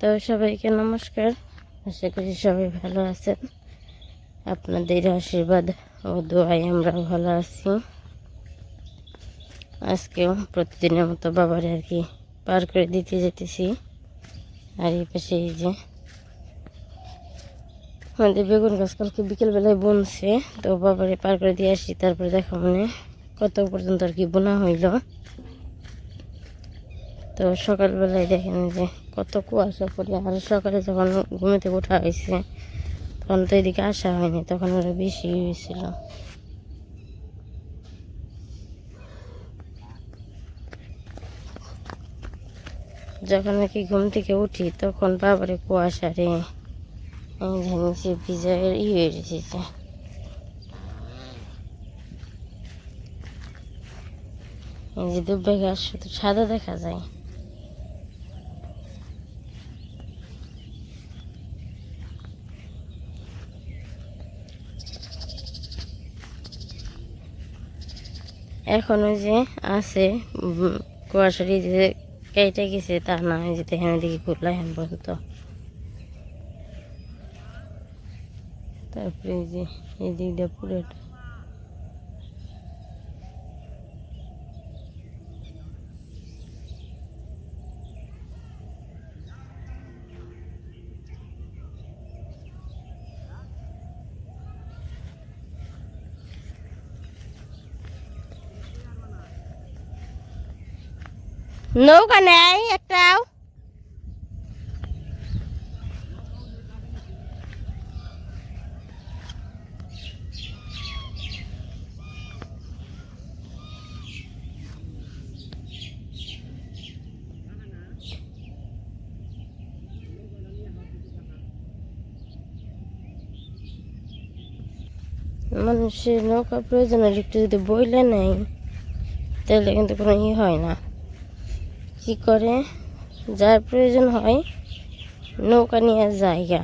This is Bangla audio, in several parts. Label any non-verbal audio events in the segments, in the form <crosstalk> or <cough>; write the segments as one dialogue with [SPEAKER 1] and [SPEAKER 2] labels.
[SPEAKER 1] তো সবাইকে নমস্কার। আশা করি সবাই ভালো আছেন। আপনাদের আশীর্বাদ ও দোয়াই আমরা ভালো আছি। আজকেও প্রতিদিনের মতো বাবার আর কি পার করে দিতে যেতেছি। আর এই পাশে এই যে আমাদের বেগুন গাছ কালকে বিকেলবেলায় বুনছে, তো বাবারে পার করে দিয়ে আসি, তারপরে দেখা মানে কত পর্যন্ত আর কি বোনা হইল। তো সকালবেলায় দেখেন যে কত কুয়াশা পড়ে, আর সকালে যখন ঘুমেতে ওঠা হয়েছে, তখন তো এদিকে আসা হয়নি, তখন আরও বেশি হয়েছিল। যখন নাকি ঘুম থেকে উঠি, তখন বাবারে কুয়াশা রে নিচে ভিজায়ের ই হয়ে এসেছে এই যে দুব্বে গাছ শুধু সাদা দেখা যায়। এখন যে আছে কুয়াশারি যে কেটে গেছে, তা না যে দেখি দিকে ঘুরলা হেন পর্যন্ত। তারপরে যে এই দিক দিয়ে পুরোটা। নৌকা নেই একটাও। মানুষের নৌকা প্রয়োজন একটু যদি বইলে নেই, তাহলে কিন্তু কোনো ই হয় না। কি করে? যার প্রয়োজন হয় নৌকা নিয়ে জায়গা।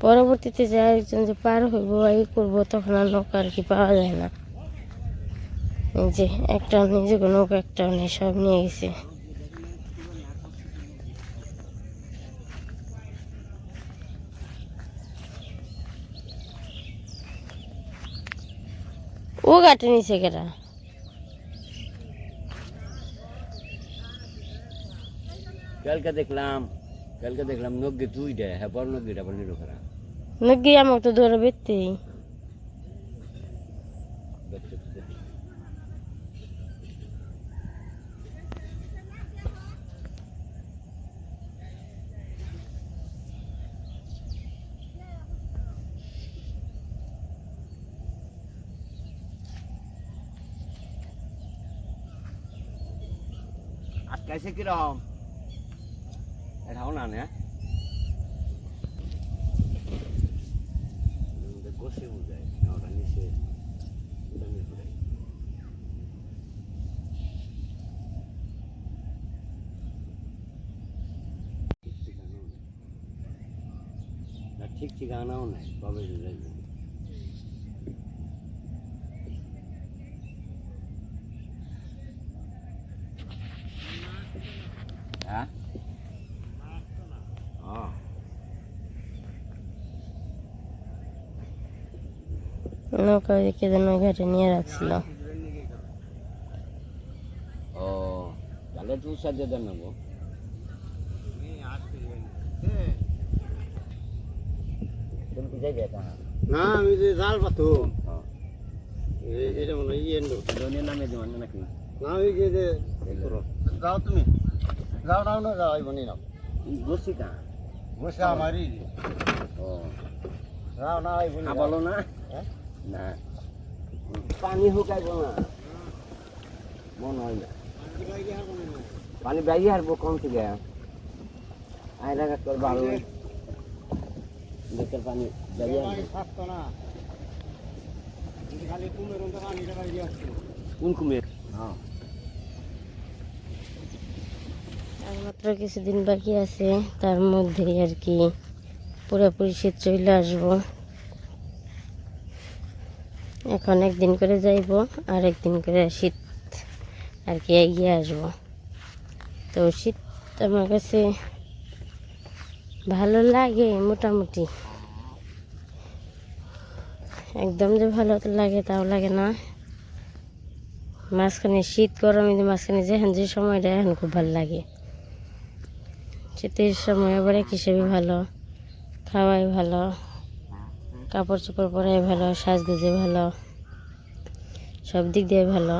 [SPEAKER 1] পরবর্তীতে যে একজন যে পার হইব এই করব, তখন আর নৌকা আর কি পাওয়া যায় না। যে একটা নিজে নৌকা একটা নেই সব নিয়ে গেছে। ও গাটে নিচে কেটা
[SPEAKER 2] কালকে দেখলাম কালকে দেখলাম নগ্গি দুইটা হ্যাঁ বড় নগ্গিটা বড় নিল খারাপ
[SPEAKER 1] নাকি আমাকে তো ধরে বেরতেই
[SPEAKER 2] আজকাইছে কিরকম এটাও না না কষে বুঝায় না ওটা নিচে ওটা নিচে বুঝায়। না ঠিক ঠিকানাও নাই কবে যাইবে হ্যাঁ ও
[SPEAKER 1] নৌকা কে যেন ওই ঘাটে নিয়ে রাখছিল।
[SPEAKER 2] ও তাহলে তুই সাহায্য দেন নেব
[SPEAKER 3] না আমি যে জাল পাতো। এটা মনে হয় ইয়ে নো
[SPEAKER 2] জনের নামে দেওয়ান নাকি?
[SPEAKER 3] না ওই যে। যাও তুমি। যাও নাও না যাও বনি নাও।
[SPEAKER 2] বসি কা
[SPEAKER 3] বসে আমারই
[SPEAKER 2] ও।
[SPEAKER 3] যাও না ওই বনি
[SPEAKER 2] খাবালো না?
[SPEAKER 3] হ্যাঁ?
[SPEAKER 2] না। পানি শুকাইব না। মন হয় না। পানি বাইরে হারবো কম থেকে। আয় রাখা তোর ভালো দেখের পানি বাইরে হারবো। কোন কুমির? হ্যাঁ।
[SPEAKER 1] মাত্র কিছুদিন বাকি আছে তার মধ্যেই আর কি পুরোপুরি শীত চলে আসব। এখন একদিন করে যাইব আর একদিন করে শীত আর কি এগিয়ে আসব। তো শীত আমার কাছে ভালো লাগে মোটামুটি। একদম যে ভালো লাগে তাও লাগে না। মাঝখানে শীত, গরম মাঝখানে যেখান যে সময়টা, এখন খুব ভালো লাগে। শীতের সময় আবার এক হিসেবে ভালো, খাওয়াই ভালো। কাপড় চোপড় পরাই ভালো, সাজগুজে ভালো, সব দিক দিয়ে ভালো।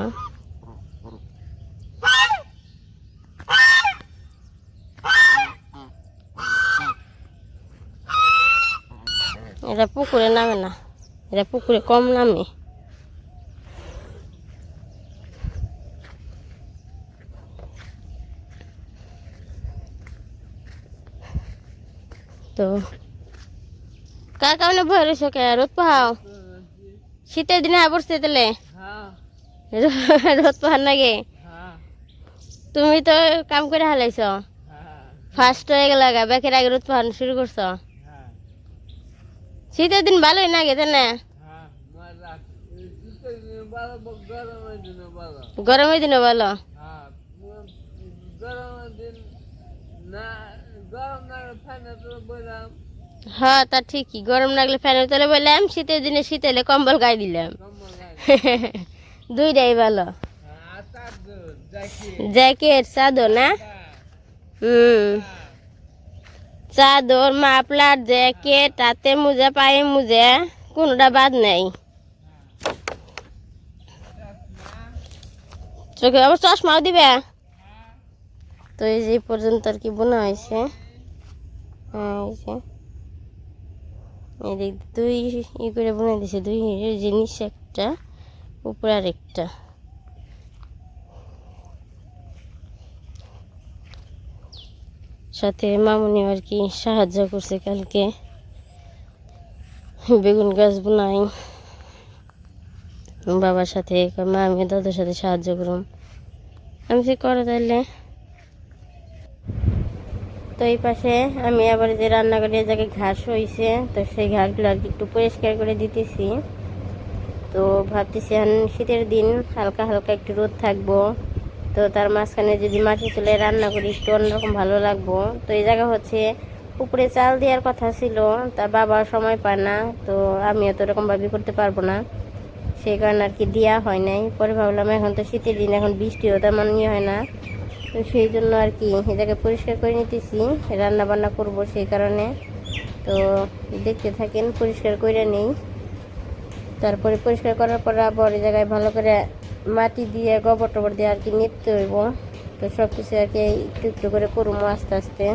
[SPEAKER 1] এটা পুকুরে নামে না এটা পুকুরে কম নামে। তো কার কারণে ভয় রয়েছ কে? রোদ পাহাও? শীতের দিনে আবরছে তাহলে রোদ পাহাড় নাগে? তুমি তো কাম করে হালাইছ? ফার্স্ট হয়ে গেল ব্যাকের আগে রোদ পাহাড় শুরু করছ শীতের দিন ভালোই লাগে তাই গরমের দিনও ভালো। হ্যাঁ তা ঠিকই। গরম লাগলে ফ্যানের তলে বললাম শীতের দিনে শীত এলে কম্বল গায়ে দিলাম। <laughs> দুইটাই ভালো। জ্যাকেট, চাদর, না? হুম। চাদর, মাফলার, জ্যাকেট, হাতে মুজা, পায়ে মুজা, কোনোটা বাদ নেই। চোখে আবার চশমাও দিবে? তো এই যে পর্যন্ত আর কি বোনা হয়েছে। হ্যাঁ এই এদিক দুই ই করে বনে দিছে। দুই জিনিস একটা, উপরে আর একটা সাথে মামুনি আর কি সাহায্য করছে কালকে। বেগুন গাছ বোনাই। বাবার সাথে মা দাদার সাথে সাহায্য করুম। আমি সে করো তাহলে তো এই পাশে আমি আবার যে রান্না করি এই জায়গায় ঘাস হয়েছে তো সেই ঘাসগুলো আর কি একটু পরিষ্কার করে দিতেছি। তো ভাবতেছি এখন শীতের দিন, হালকা হালকা একটু রোদ থাকব। তো তার মাঝখানে যদি মাটি চুলে রান্না করি, একটু অন্যরকম ভালো লাগবো। তো এই জায়গা হচ্ছে উপরে চাল দেওয়ার কথা ছিল, তার বাবা সময় পায় না, তো আমিও তো এরকমভাবে করতে পারব না। সেই কারণে আর কি দেওয়া হয় নাই। পরে ভাবলাম এখন তো শীতের দিন, এখন বৃষ্টিও তেমন ইয়ে হয় না। তো সেই জন্য আর কি এটাকে পরিষ্কার করে নিতেছি রান্না বান্না করব সেই কারণে। তো দেখতে থাকেন, পরিষ্কার করে নেই। তারপরে পরিষ্কার করার পর আবার এই জায়গায় ভালো করে মাটি দিয়ে, গোবর টবর দিয়ে আর কি নিপতে হইব। তো সব কিছু আর কি একটু একটু করে করব আস্তে আস্তে।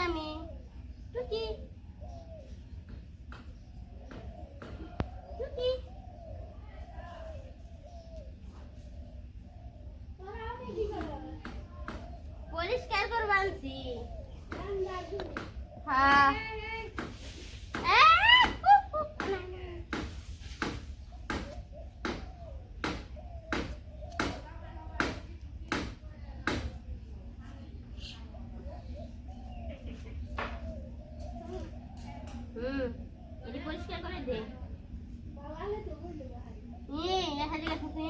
[SPEAKER 1] আমি টুকি টুকি পরিষ্কার করব আনছি
[SPEAKER 4] হ্যাঁ হুম এটি পরিষ্কার করে দে ইয়ে, দেখা যাচ্ছে।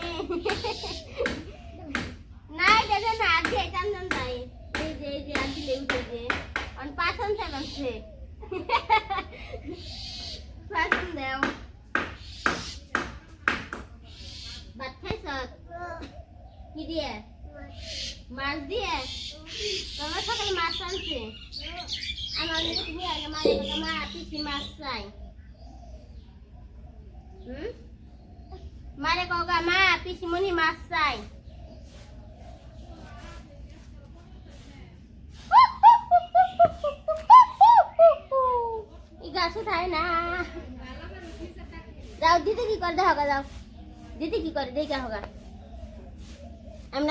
[SPEAKER 4] নাই দাদা না আজকে কান্দন তাই এই যে এই যে আজকে লেউটে যে অন পাছন চালাচ্ছে পাছন দেও ভাত খাইছ কি দিয়ে। মাছ দিয়ে? তোমার সকালে মাছ আনছে আমার মারে মা পিসি মাছ চাই? হুম? মারে কগা মা, পিসিমণি মাছ চাই। গাছ উঠায় না? যাও, দিদি কি করে, দেখো যাও। দিদি কি করে, দেখে হোগা আমি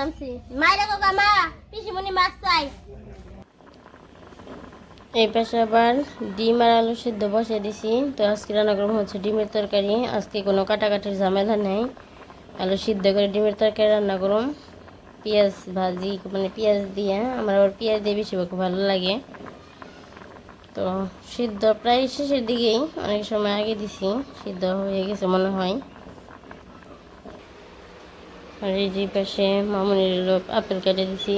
[SPEAKER 4] নামছি। মাছ চাই।
[SPEAKER 1] এই পাশে আবার ডিম আর আলু সিদ্ধ বসিয়ে দিছি। তো আজকে রান্না হচ্ছে ডিমের তরকারি। আজকে কোনো কাটাকাটির ঝামেলা নেই। আলু সিদ্ধ করে ডিমের তরকারি রান্না করুম। পেঁয়াজ ভাজি মানে পেঁয়াজ দিয়ে, আমার আবার পেঁয়াজ দিয়ে বেশি খুব ভালো লাগে। তো সিদ্ধ প্রায় শেষের দিকেই, অনেক সময় আগে দিছি, সিদ্ধ হয়ে গেছে মনে হয়। আর এই যে পাশে মামুনির লোক আপেল কেটে দিছি।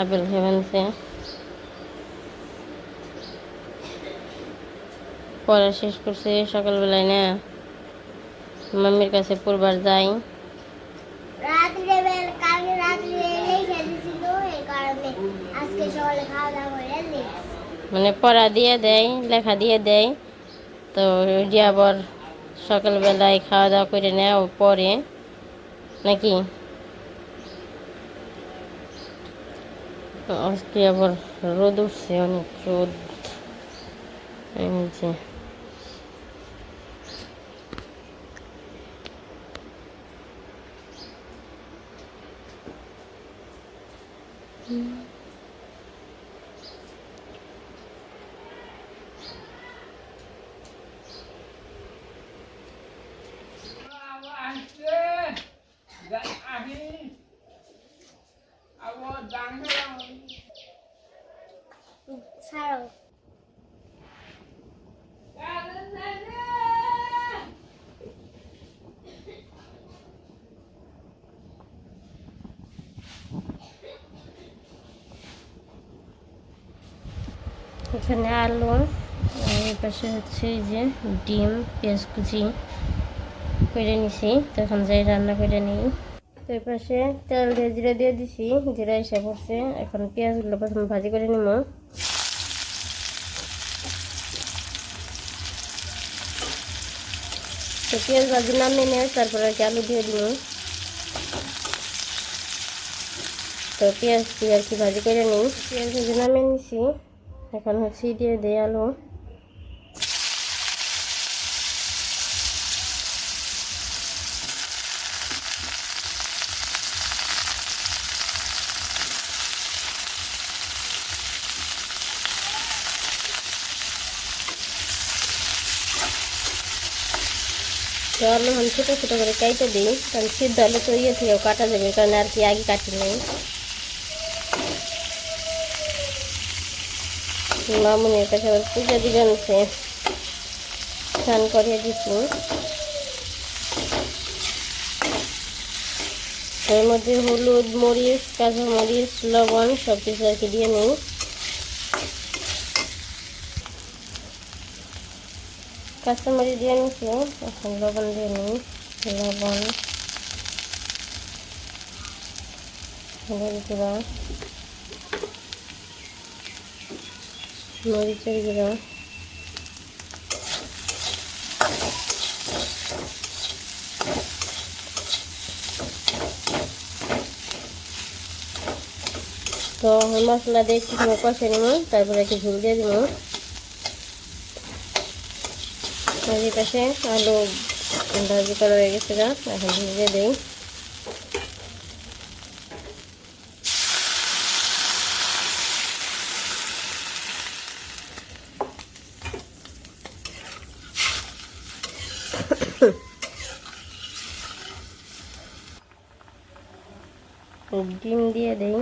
[SPEAKER 1] আপেল খেয়ে পড়া শেষ করছে সকালবেলায় না। মাম্মির কাছে পড়বার যাই। মানে পড়া দিয়ে দেয় লেখা দিয়ে দেয়। তো ওই আবার সকালবেলায় খাওয়া দাওয়া করে নেয় ও পড়ে। নাকি? আজকে আবার রোদ উঠছে অনেক রোদ। যে। এখানে আলু, এই পাশে হচ্ছে এই যে ডিম, পেঁয়াজ কুচি করে নিছি। তখন যাই রান্না করে নিই। তো এই পাশে তেল দিয়ে জিরা দিয়ে দিছি, জিরা এসে পড়ছে। এখন পেঁয়াজগুলো প্রথমে ভাজি করে নিব। তো পেঁয়াজ ভাজি নামিয়ে নিয়ে তারপরে আর কি আলু দিয়ে দিব। তো পেঁয়াজ দিয়ে আর কি ভাজি করে নিই। পেঁয়াজ ভাজি নামিয়ে নিছি। এখন হচ্ছে দিয়ে দেয় আলু আলু আমি ছোটো ছোটো করে কাইটে দিই, কারণ সিদ্ধ আলু তো ইয়ে থেকেও কাটা যাবে, কারণ আর কি আগে কাটি নেই মামুনের কাছে আবার পূজা দিবেন সে স্নান করিয়ে দিছি। এর মধ্যে হলুদ, মরিচ, কাঁচা মরিচ, লবণ সব কিছু আর কি দিয়ে নিই। কাঁচামরিচ দিয়ে নিচ্ছি এখন লবণ দিয়ে নিই। লবণ মরিচের গুঁড়া। তো মশলা দিয়ে একটু কষে নিব, তারপরে একটু ঝুল দিয়ে দিব। পাশে আলু ভাজি করা হয়ে গেছে এখন ভেজে দিই। ডিম দিয়ে দেই।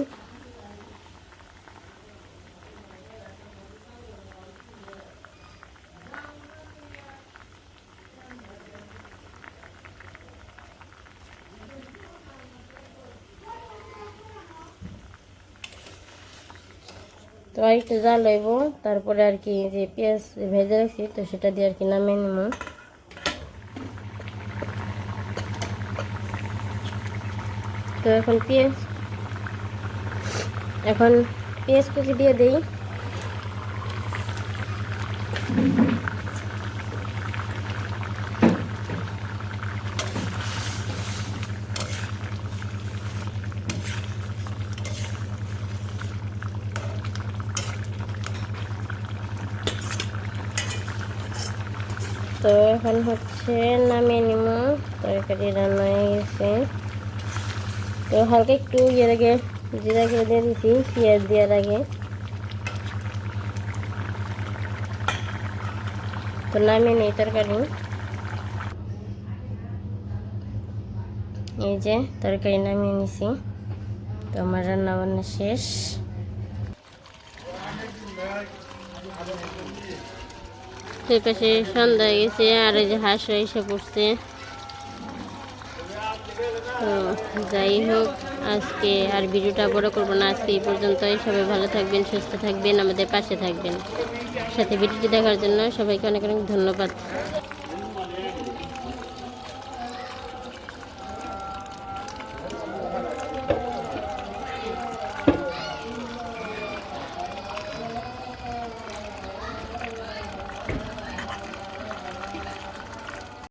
[SPEAKER 1] তো একটু জাল হইব, তারপরে আর কি যে পেঁয়াজ ভেজে রাখছি, তো সেটা দিয়ে আর কি নামিয়ে নিব। তো এখন পেঁয়াজ। এখন পেঁয়াজ কুচি দিয়ে দেই। তো এখন হচ্ছে নামিয়ে নিব তরকারি রান্না হয়ে গেছে। হালকা একটু ইয়ের আগে, জিরা করে দিয়ে দিছি, পেঁয়াজ দেওয়ার আগে। তো নামিয়ে নিই তরকারি। এই যে, তরকারি নামিয়ে নিছি। তো আমার রান্না বান্না শেষ। সেই পাশে সন্ধ্যা গেছে, আর এই যে হাঁস এসে পড়ছে তো যাই হোক, আজকে আর ভিডিওটা বড় করব না। আজকে এই পর্যন্তই। সবাই ভালো থাকবেন, সুস্থ থাকবেন, আমাদের পাশে থাকবেন। সাথে ভিডিওটি দেখার জন্য সবাইকে অনেক অনেক ধন্যবাদ।